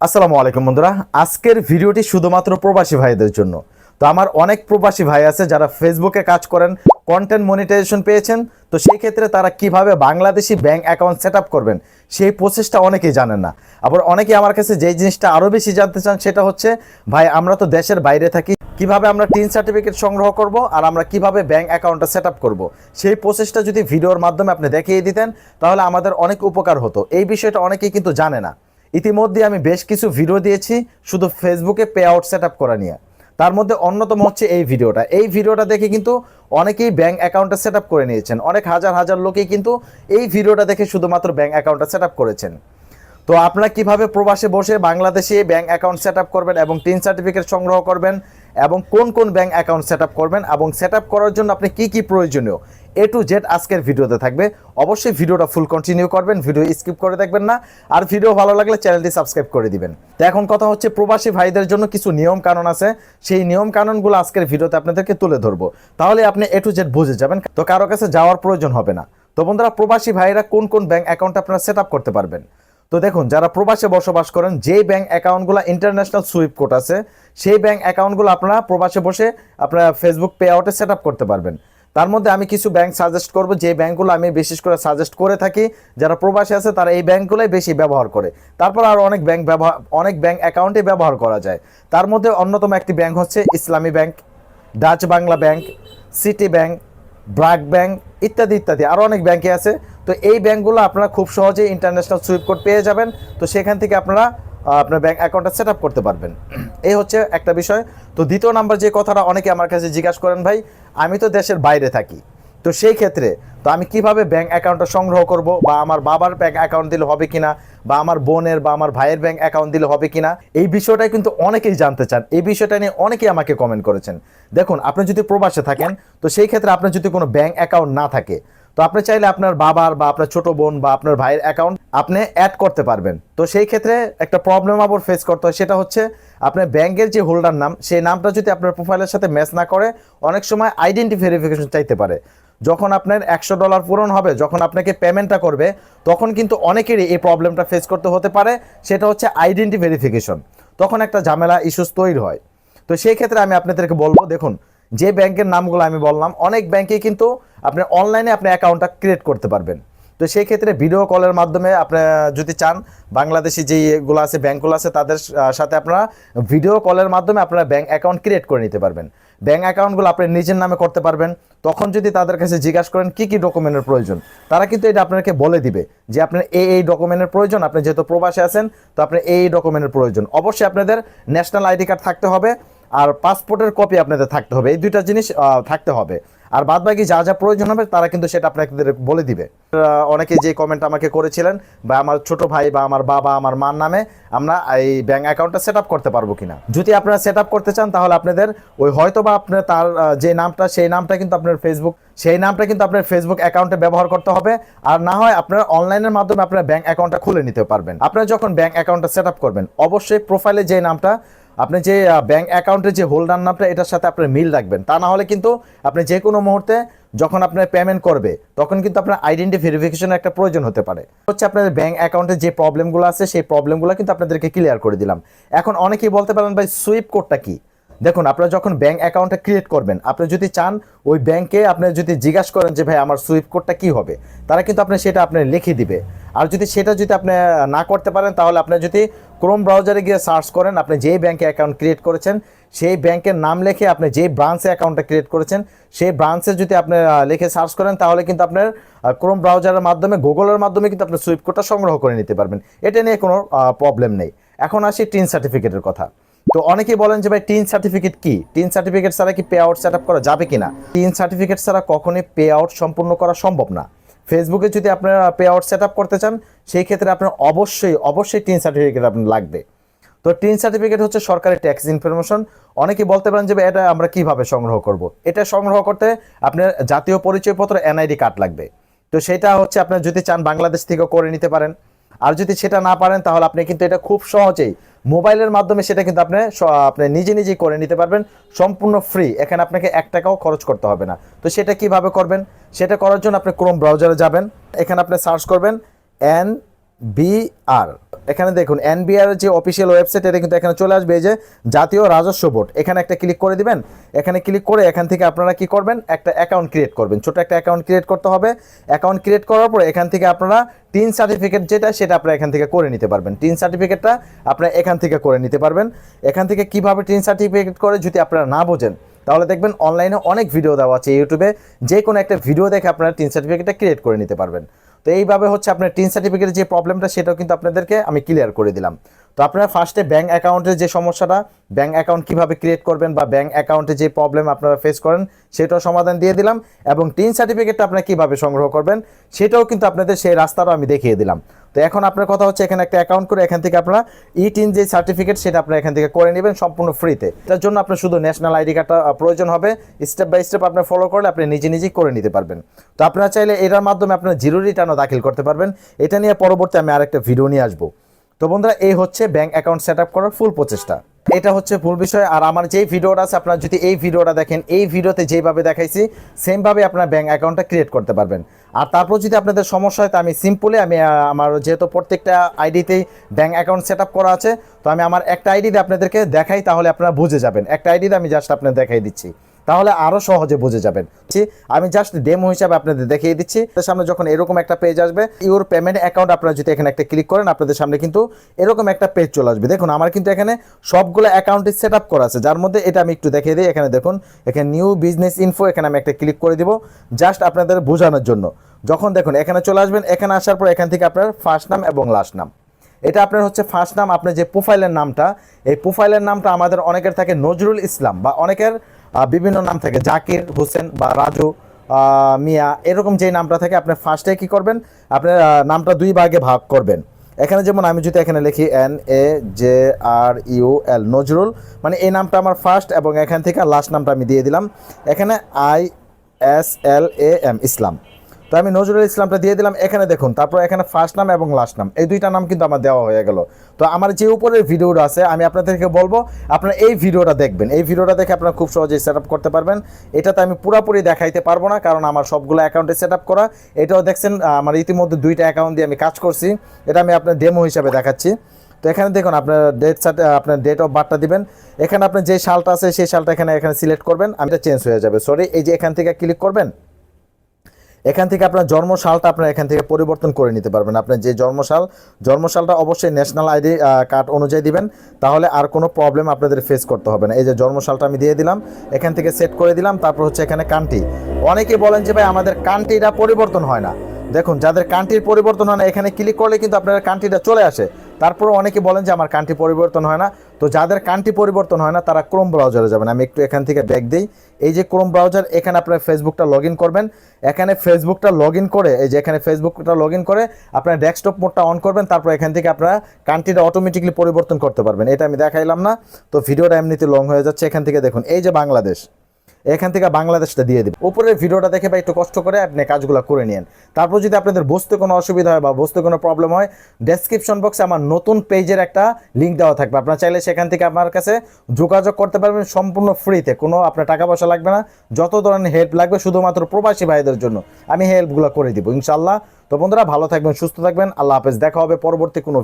আসসালামু আলাইকুম বন্ধুরা। আজকের ভিডিওটি শুধুমাত্র প্রবাসী ভাইদের জন্য। তো আমার অনেক প্রবাসী ভাই আছে যারা ফেসবুকে কাজ করেন কন্টেন্ট মনিটাইজেশন পেয়েছেন। তো সেই ক্ষেত্রে তারা কীভাবে বাংলাদেশি ব্যাংক অ্যাকাউন্ট সেট করবেন, সেই প্রসেসটা অনেকেই জানেন না। আবার অনেকে আমার কাছে যেই জিনিসটা আরও বেশি জানতে চান সেটা হচ্ছে, ভাই, আমরা তো দেশের বাইরে থাকি, কীভাবে আমরা টিন সার্টিফিকেট সংগ্রহ করব আর আমরা কীভাবে ব্যাংক অ্যাকাউন্টটা সেট করব? সেই প্রসেসটা যদি ভিডিওর মাধ্যমে আপনি দেখিয়ে দিতেন, তাহলে আমাদের অনেক উপকার হতো। এই বিষয়টা অনেকেই কিন্তু জানে না। ইতিমধ্যে আমি বেশ কিছু ভিডিও দিয়েছি, শুধু ফেসবুকে পে আউট সেট করা নিয়ে। তার মধ্যে অন্যতম হচ্ছে এই ভিডিওটা এই ভিডিওটা দেখে কিন্তু অনেকেই ব্যাঙ্ক অ্যাকাউন্টটা সেট করে নিয়েছেন। অনেক হাজার হাজার লোকেই কিন্তু এই ভিডিওটা দেখে শুধুমাত্র ব্যাঙ্ক অ্যাকাউন্টটা সেট করেছেন। তো আপনারা কীভাবে প্রবাসে বসে বাংলাদেশে ব্যাঙ্ক অ্যাকাউন্ট সেট করবেন এবং টিন সার্টিফিকেট সংগ্রহ করবেন এবং কোন কোন ব্যাংক অ্যাকাউন্ট সেট করবেন এবং সেট করার জন্য আপনি কি কি প্রয়োজনীয়? এ টু জেড আজকের ভিডিওতে থাকবে। অবশ্যই ভিডিওটা ফুল কন্টিনিউ করবেন, ভিডিও স্কিপ করে দেখবেন না, আর ভিডিও ভালো লাগলে চ্যানেলটি সাবস্ক্রাইব করে দিবেন। তো এখন কথা হচ্ছে প্রবাসী ভাইদের জন্য কিছু নিয়ম কানুন আছে। সেই নিয়ম কানুনগুলো আজকের ভিডিওতে আপনাদেরকে তুলে ধরবো। তাহলে আপনি এ টু জেড বুঝে যাবেন, তো কারও কাছে যাওয়ার প্রয়োজন হবে না। তো বন্ধুরা, প্রবাসী ভাইরা কোন কোন ব্যাংক অ্যাকাউন্ট আপনারা সেট করতে পারবেন? তো দেখুন, যারা প্রবাসে বসবাস করেন, যেই ব্যাংক অ্যাকাউন্টগুলো ইন্টারন্যাশনাল সুইপ কোড আছে, সেই ব্যাংক অ্যাকাউন্টগুলো আপনারা প্রবাসে বসে আপনারা ফেসবুক পে আউটে সেট করতে পারবেন। তার মধ্যে আমি কিছু ব্যাংক সাজেস্ট করব যে ব্যাংকগুলো আমি বিশেষ করে সাজেস্ট করে থাকি, যারা প্রবাসে আছে তারা এই ব্যাংকগুলোই বেশি ব্যবহার করে। তারপর আর অনেক ব্যাংক ব্যবহার, অনেক ব্যাংক অ্যাকাউন্টে ব্যবহার করা যায়। তার মধ্যে অন্যতম একটি ব্যাংক হচ্ছে Islami bank Dutch Bangla bank City bank BRAC bank ইত্যাদি ইত্যাদি। আরও অনেক ব্যাংকে আছে। তো এই ব্যাংকগুলো আপনারা খুব সহজেই ইন্টারন্যাশনাল সুইপ কোড পেয়ে যাবেন। তো সেখান থেকে আপনারা আপনার ব্যাংক অ্যাকাউন্টটা সেট আপ করতে পারবেন। এই হচ্ছে একটা বিষয়। তো দ্বিতীয় নাম্বার যে কথাটা অনেকে আমার কাছে জিজ্ঞাসা করেন, ভাই, আমি তো দেশের বাইরে থাকি। তো সেই ক্ষেত্রে, তো আমি কীভাবে ব্যাংক অ্যাকাউন্টটা সংগ্রহ করব বা আমার বাবার ব্যাংক অ্যাকাউন্ট দিলে হবে কিনা বা আমার বোনের বা আমার ভাইয়ের ব্যাংক অ্যাকাউন্ট দিলে হবে কিনা? এই বিষয়টা কিন্তু অনেকেই জানতে চান। এই বিষয়টা নিয়ে অনেকেই আমাকে কমেন্ট করেছেন। দেখুন, আপনি যদি প্রবাসে থাকেন, তো সেই ক্ষেত্রে আপনার যদি কোনো ব্যাংক অ্যাকাউন্ট না থাকে তো আপনি চাইলে আপনার বাবার বা আপনার ছোট বোন বা আপনার ভাইয়ের অ্যাকাউন্ট আপনি অ্যাড করতে পারবেন। তো সেই ক্ষেত্রে একটা প্রবলেম আবার ফেস করতে হয়, সেটা হচ্ছে আপনার ব্যাংকের যে হোল্ডার নাম, সেই নামটা যদি আপনার প্রোফাইলের সাথে ম্যাচ না করে, অনেক সময় আইডেন্টি ভেরিফিকেশন চাইতে পারে। যখন আপনার একশো ডলার পূরণ হবে, যখন আপনাকে পেমেন্টটা করবে, তখন কিন্তু অনেকেরই এই প্রবলেমটা ফেস করতে হতে পারে, সেটা হচ্ছে আইডেন্টি ভেরিফিকেশন তখন একটা ঝামেলা ইস্যুস তৈরি হয়। তো সেই ক্ষেত্রে আমি আপনাদেরকে বলব, দেখুন যে ব্যাংকের নামগুলো আমি বললাম, অনেক ব্যাংকে কিন্তু আপনি অনলাইনে আপনি অ্যাকাউন্টটা ক্রিয়েট করতে পারবেন। তো সেই ক্ষেত্রে ভিডিও কলের মাধ্যমে আপনি, যদি চান, বাংলাদেশি যেগুলো আছে, ব্যাংকগুলো আছে, তাদের সাথে আপনারা ভিডিও কলের মাধ্যমে আপনারা ব্যাংক অ্যাকাউন্ট ক্রিয়েট করে নিতে পারবেন। ব্যাংক অ্যাকাউন্টগুলো আপনি নিজের নামে করতে পারবেন। তখন যদি তাদের কাছে জিজ্ঞাসা করেন, কি কি ডকুমেন্টের প্রয়োজন? তারা কিন্তু এটা আপনাকে বলে দিবে যে, আপনার এই এই ডকুমেন্টের প্রয়োজন। আপনি যেহেতু প্রবাসে আছেন, তো আপনার এই এই ডকুমেন্টের প্রয়োজন। অবশ্যই আপনাদের ন্যাশনাল আইডি কার্ড থাকতে হবে। আর পাসপোর্টের কপি আপনাদের থাকতে হবে। এই দুইটা জিনিস থাকতে হবে। আর বাদ বাকি যা যা প্রয়োজন হবে, তারা কিন্তু সেটা আপনাদের বলে দিবে। অনেকে যে কমেন্ট আমাকে করেছিলেন, বা আমার ছোট ভাই, বা আমার বাবা, আমার মার নামে, আমরা এই ব্যাংক অ্যাকাউন্টটা সেট আপ করতে পারব কিনা। যদি আপনারা সেট আপ করতে চান, তাহলে আপনাদের ওই হয়তো বা আপনার তার যে নামটা, সেই নামটা কিন্তু আপনার ফেসবুক সেই নামটা কিন্তু আপনার ফেসবুক অ্যাকাউন্টে ব্যবহার করতে হবে। আর না হয় আপনারা অনলাইনের মাধ্যমে আপনার ব্যাংক অ্যাকাউন্টটা খুলে নিতে পারবেন। আপনারা যখন ব্যাংক অ্যাকাউন্টটা সেট করবেন, অবশ্যই প্রোফাইলে যে নামটা আপনি যে ব্যাংক অ্যাকাউন্টের যে হোল্ডার নামটা এটার সাথে আপনার মিল রাখবেন। তা না হলে কিন্তু আপনি যে কোনো মুহূর্তে যখন আপনার পেমেন্ট করবে, তখন কিন্তু আপনার আইডেন্টি ভেরিফিকেশনের একটা প্রয়োজন হতে পারে। হচ্ছে আপনাদের ব্যাংক অ্যাকাউন্টের যে প্রবলেমগুলো আছে, সেই প্রবলেমগুলো কিন্তু আপনাদেরকে ক্লিয়ার করে দিলাম। এখন অনেকেই বলতে পারেন, ভাই সুইপ কোডটা কি? দেখুন, আপনারা যখন ব্যাংক অ্যাকাউন্টটা ক্রিয়েট করবেন, আপনি যদি চান, ওই ব্যাংকে আপনি যদি জিজ্ঞাসা করেন যে, ভাই, আমার সুইপ কোডটা কি হবে? তারা কিন্তু আপনি সেটা আপনি লিখে দিবে। আর যদি সেটা যদি আপনি না করতে পারেন, তাহলে আপনি যদি ক্রোম ব্রাউজারে গিয়ে সার্চ করেন, আপনি যেই ব্যাংকে অ্যাকাউন্ট ক্রিয়েট করেছেন, সেই ব্যাংকের নাম লিখে আপনি যেই ব্রাঞ্চে অ্যাকাউন্টটা ক্রিয়েট করেছেন, সেই ব্রাঞ্চে যদি আপনি লিখে সার্চ করেন, তাহলে কিন্তু আপনার ক্রোম ব্রাউজারের মাধ্যমে, গুগলের মাধ্যমে কিন্তু আপনি সুইপ কোডটা সংগ্রহ করে নিতে পারবেন। এটা নিয়ে কোনো প্রবলেম নেই। এখন আসি টিন সার্টিফিকেটের কথা। তো অনেকেই বলেন যে, ভাই, টিন সার্টিফিকেট কি? টিন সার্টিফিকেট ছাড়া কি পে আউট সেট করা যাবে কিনা? টিন সার্টিফিকেট ছাড়া কখনোই পে আউট সম্পূর্ণ করা সম্ভব না। ফেসবুকে যদি আপনারা পে আউট সেট করতে চান, সেই ক্ষেত্রে আপনার অবশ্যই অবশ্যই টিন সার্টিফিকেট আপনার লাগবে। তো টিন সার্টিফিকেট হচ্ছে সরকারি ট্যাক্স ইনফরমেশন অনেকে বলতে পারেন যে এটা আমরা কীভাবে সংগ্রহ করব? এটা সংগ্রহ করতে আপনার জাতীয় পরিচয়পত্র, এনআইডি কার্ড লাগবে। তো সেটা হচ্ছে আপনার যদি চান বাংলাদেশ থেকে করে নিতে পারেন। আর যদি সেটা না পারেন, তাহলে আপনি কিন্তু এটা খুব সহজেই মোবাইলের মাধ্যমে সেটা কিন্তু আপনি আপনি নিজে নিজেই করে নিতে পারবেন, সম্পূর্ণ ফ্রি এখানে আপনাকে এক টাকাও খরচ করতে হবে না। তো সেটা কীভাবে করবেন? সেটা করার জন্য আপনি ক্রোম ব্রাউজারে যাবেন, এখানে আপনি সার্চ করবেন এন বিআর এখানে দেখুন এনবিআর যে অফিসিয়াল ওয়েবসাইট এটা কিন্তু এখানে চলে আসবে। এই যে জাতীয় রাজস্ব বোর্ড, এখানে একটা ক্লিক করে দিবেন। এখানে ক্লিক করে এখান থেকে আপনারা কি করবেন? একটা অ্যাকাউন্ট ক্রিয়েট করবেন। ছোট একটা অ্যাকাউন্ট ক্রিয়েট করতে হবে। অ্যাকাউন্ট ক্রিয়েট করার পর এখান থেকে আপনারা টিন সার্টিফিকেট যেটা, সেটা আপনারা এখান থেকে করে নিতে পারবেন। টিন সার্টিফিকেটটা আপনারা এখান থেকে করে নিতে পারবেন। এখান থেকে কীভাবে টিন সার্টিফিকেট করে, যদি আপনারা না বোঝেন, তাহলে দেখবেন অনলাইনে অনেক ভিডিও দেওয়া আছে ইউটিউবে যে কোনো একটা ভিডিও দেখে আপনারা টিন সার্টিফিকেটটা ক্রিয়েট করে নিতে পারবেন। তো এইভাবে হচ্ছে আপনার টিন সার্টিফিকেটের যে প্রবলেমটা সেটাও কিন্তু আপনাদেরকে আমি ক্লিয়ার করে দিলাম। তো আপনারা ফার্স্টে ব্যাঙ্ক অ্যাকাউন্টের যে সমস্যাটা ব্যাঙ্ক অ্যাকাউন্ট কীভাবে ক্রিয়েট করবেন বা ব্যাঙ্ক অ্যাকাউন্টে যে প্রবলেম আপনারা ফেস করেন, সেটাও সমাধান দিয়ে দিলাম এবং টিন সার্টিফিকেটটা আপনারা কীভাবে সংগ্রহ করবেন, সেটাও কিন্তু আপনাদের সেই রাস্তাটাও আমি দেখিয়ে দিলাম। তো এখন আপনার কথা হচ্ছে এখানে একটা অ্যাকাউন্ট করে এখান থেকে আপনারা ই টিন যে সার্টিফিকেট সেটা আপনারা এখান থেকে করে নেবেন সম্পূর্ণ ফ্রিতে তার জন্য আপনার শুধু ন্যাশনাল আইডি কার্ডটা প্রয়োজন হবে স্টেপ বাই স্টেপ আপনার ফলো করলে আপনি নিজে নিজেই করে নিতে পারবেন। তো আপনারা চাইলে এটার মাধ্যমে আপনার জিরো রিটার্নও দাখিল করতে পারবেন। এটা নিয়ে পরবর্তী আমি আরেকটা ভিডিও নিয়ে আসব। তো বন্ধুরা, এই হচ্ছে ব্যাংক অ্যাকাউন্ট সেট আপ করার ফুল প্রচেষ্টা। এটা হচ্ছে ফুল বিষয়। আর আমার যেই ভিডিওটা আছে, আপনারা যদি এই ভিডিওটা দেখেন, এই ভিডিওতে যেভাবে দেখাইছি সেমভাবে আপনার ব্যাংক অ্যাকাউন্টটা ক্রিয়েট করতে পারবেন। আর তারপর যদি আপনাদের সমস্যা হয়, তো আমি সিম্পলি আমি আমার যেহেতু প্রত্যেকটা আইডিতেই ব্যাংক অ্যাকাউন্ট সেট করা আছে, তো আমি আমার একটা আইডিতে আপনাদেরকে দেখাই, তাহলে আপনারা বুঝে যাবেন। একটা আইডিতে আমি জাস্ট আপনাদের দেখাই দিচ্ছি। তাহলে আরও সহজে বুঝে যাবেন। আমি জাস্ট ডেমো হিসাবে আপনাদের দেখিয়ে দিচ্ছি। সামনে যখন এরকম একটা পেজ আসবে ইউর পেমেন্ট অ্যাকাউন্ট আপনারা যদি এখানে একটা ক্লিক করেন, আপনাদের সামনে কিন্তু এরকম একটা পেজ চলে আসবে। দেখুন, আমার কিন্তু এখানে সবগুলো অ্যাকাউন্টে সেট আপ করা আছে। যার মধ্যে এটা আমি একটু দেখিয়ে দিই। এখানে দেখুন, এখানে নিউ বিজনেস ইনফো এখানে আমি একটা ক্লিক করে দিব জাস্ট আপনাদের বোঝানোর জন্য। যখন দেখুন, এখানে চলে আসবেন, এখানে আসার পর এখান থেকে আপনার ফার্স্ট নাম এবং লাস্ট নাম এটা আপনার হচ্ছে ফার্স্ট নাম আপনার যে প্রোফাইলের নামটা, এই প্রোফাইলের নামটা আমাদের অনেকের থাকে নজরুল ইসলাম বা অনেকের বিভিন্ন নাম থাকে, জাকির, হোসেন বা রাজু মিয়া, এরকম যে নামটা থাকে, আপনি ফার্স্টে কি করবেন? আপনার নামটা দুই ভাগে ভাগ করবেন। এখানে যেমন আমি যদি এখানে লিখি N A J R U L Nazrul মানে এই নামটা আমার ফার্স্ট এবং এখান থেকে লাস্ট নামটা আমি দিয়ে দিলাম। এখানে I S L A M Islam. তো আমি নজরুল ইসলামটা দিয়ে দিলাম। এখানে দেখুন, তারপর এখানে ফার্স্ট নাম এবং লাস্ট নাম। এই দুইটা নাম কিন্তু আমার দেওয়া হয়ে গেল। তো আমার যে উপরের ভিডিওটা আছে, আমি আপনাদেরকে বলব, আপনারা এই ভিডিওটা দেখবেন। এই ভিডিওটা দেখে আপনারা খুব সহজেই সেট করতে পারবেন। এটাতে আমি পুরোপুরি দেখাইতে পারব না, কারণ আমার সবগুলো অ্যাকাউন্টে সেট করা। এটাও দেখছেন আমার ইতিমধ্যে দুইটা অ্যাকাউন্ট দিয়ে আমি কাজ করছি। এটা আমি আপনার ডেমো হিসাবে দেখাচ্ছি। তো এখানে দেখুন, আপনার ডেট সাথে আপনার ডেট অফ বার্থটা দিবেন। এখানে আপনার যে সালটা আছে, সেই সালটা এখানে এখানে সিলেক্ট করবেন। আমি চেঞ্জ হয়ে যাবে। সরি এই যে এখান থেকে ক্লিক করবেন। এখান থেকে আপনার জন্ম সালটা আপনার এখান থেকে পরিবর্তন করে নিতে পারবেন। আপনার যে জন্মসাল, জন্মসালটা অবশ্যই ন্যাশনাল আইডি কার্ড অনুযায়ী দিবেন। তাহলে আর কোনো প্রবলেম আপনাদের ফেস করতে হবে না। এই যে জন্মসালটা আমি দিয়ে দিলাম, এখান থেকে সেট করে দিলাম, তারপর হচ্ছে এখানে কান্ট্রি। অনেকে বলেন যে, ভাই, আমাদের কান্ট্রিটা পরিবর্তন হয় না। দেখুন, যাদের কান্ট্রির পরিবর্তন হয় না, এখানে ক্লিক করলে কিন্তু আপনার কান্ট্রিটা চলে আসে। তারপরে অনেকে বলেন যে, আমার কান্ট্রি পরিবর্তন হয় না। তো যাদের কান্ট্রি পরিবর্তন হয় না, তারা ক্রোম ব্রাউজারে যাবেন। আমি একটু এখান থেকে ব্যাক দিই। এই যে ক্রোম ব্রাউজার এখানে আপনার ফেসবুকটা লগ করবেন। এখানে ফেসবুকটা লগ করে, এই যে এখানে ফেসবুকটা লগ করে, আপনার ডেস্কটপ মোডটা অন করবেন। তারপর এখান থেকে আপনারা কান্ট্রিটা অটোমেটিকলি পরিবর্তন করতে পারবেন। এটা আমি দেখাইলাম না। তো ভিডিওটা এমনিতে লং হয়ে যাচ্ছে। এখান থেকে দেখুন, এই যে বাংলাদেশ এখান থেকে বাংলাদেশটা দিয়ে দিব। উপরের ভিডিওটা দেখে বা একটু কষ্ট করে আপনি কাজগুলো করে নিন তারপর যদি আপনাদের বুঝতে কোনো অসুবিধা হয় বা বুঝতে কোনো প্রবলেম হয় ডেসক্রিপশন বক্সে আমার নতুন পেজের একটা লিঙ্ক দেওয়া থাকবে। আপনারা চাইলে সেখান থেকে আমার কাছে যোগাযোগ করতে পারবেন সম্পূর্ণ ফ্রিতে কোনো আপনার টাকা পয়সা লাগবে না। যত ধরনের হেল্প লাগবে, শুধুমাত্র প্রবাসী ভাইদের জন্য আমি হেল্পগুলো করে দিব ইনশাল্লাহ তো বন্ধুরা, ভালো থাকবেন, সুস্থ থাকবেন। আল্লাহ হাফেজ। দেখা হবে পরবর্তী কোনো